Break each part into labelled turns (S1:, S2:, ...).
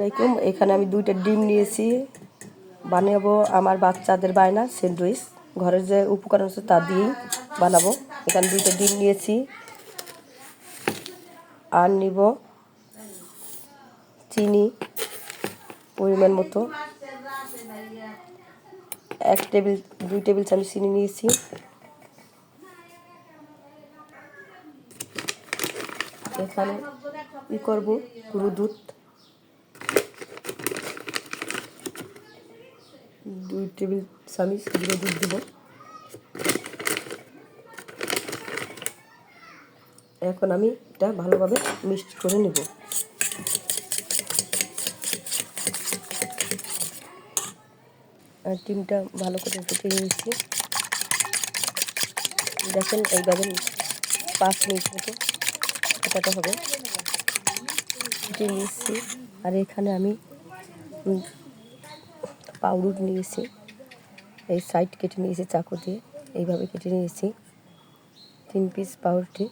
S1: আসসালামাইকুম এখানে আমি দুইটা ডিম নিয়েছি। বানাবো আমার বাচ্চাদের বায়না, স্যান্ডউইচ। ঘরের যে উপকরণ আছে তা দিয়েই বানাবো। এখানে দুইটা ডিম নিয়েছি। আর নিব চিনি পরিমাণ মতো। এক টেবিল, দুই টেবিল চামচ চিনি নিয়েছি। এখানে ই করব গুঁড়ো দুধ। দুই টেবিল চামচ গুঁড়ো দুধ দিব। এখন আমি এটা ভালোভাবে মিক্সড করে নেব। আর ডিমটা ভালো করে ফুটিয়ে নিচ্ছি দেখেন এইভাবে পাঁচ মিনিট মতো ফোটাতে হবে। ফুটিয়ে নিচ্ছি আর এখানে আমি পাউরুট নিয়েছি এই সাইড কেটে নিয়েছি চাকু দিয়ে এইভাবে কেটে নিয়েছি তিন পিস পাউরুটি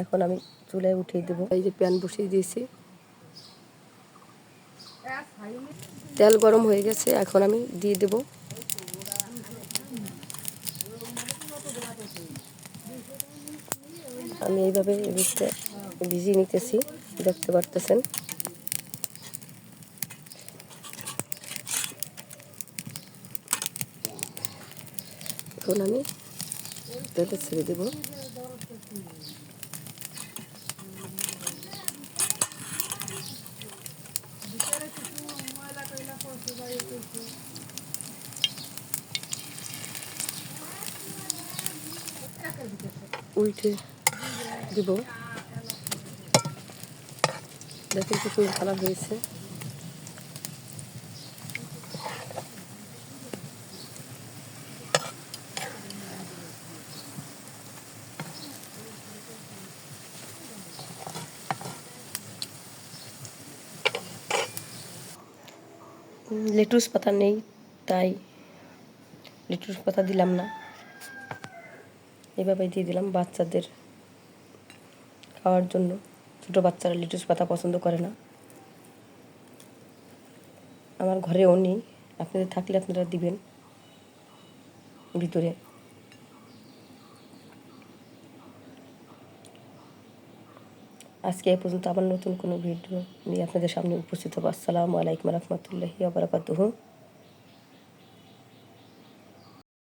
S1: এখন আমি চুলায় উঠিয়ে দেবো। এই যে প্যান বসিয়ে দিয়েছি। তেল গরম হয়ে গেছে, এখন আমি দিয়ে দেব। আমি এইভাবে ভিজিয়ে নিতেছি, দেখতে পারতেছেন? এখন আমি তেলটা ছেড়ে দেবো। উল্টে দিব। দেখুন কি ফুল কালার হয়েছে। লেটুস পাতা নেই, তাই লেটুস পাতা দিলাম না। এভাবেই দিয়ে দিলাম বাচ্চাদের খাওয়ার জন্য। ছোটো বাচ্চারা লেটুস পাতা পছন্দ করে না। আমার ঘরেও নেই। আপনাদের থাকলে আপনারা দিবেন ভিতরে। আজকে এ পর্যন্ত আবার নতুন কোনো ভিডিও নিয়ে আপনাদের সামনে উপস্থিত হব। আসসালামু আলাইকুম রহমতুল্লাহি আবরাকাতুহু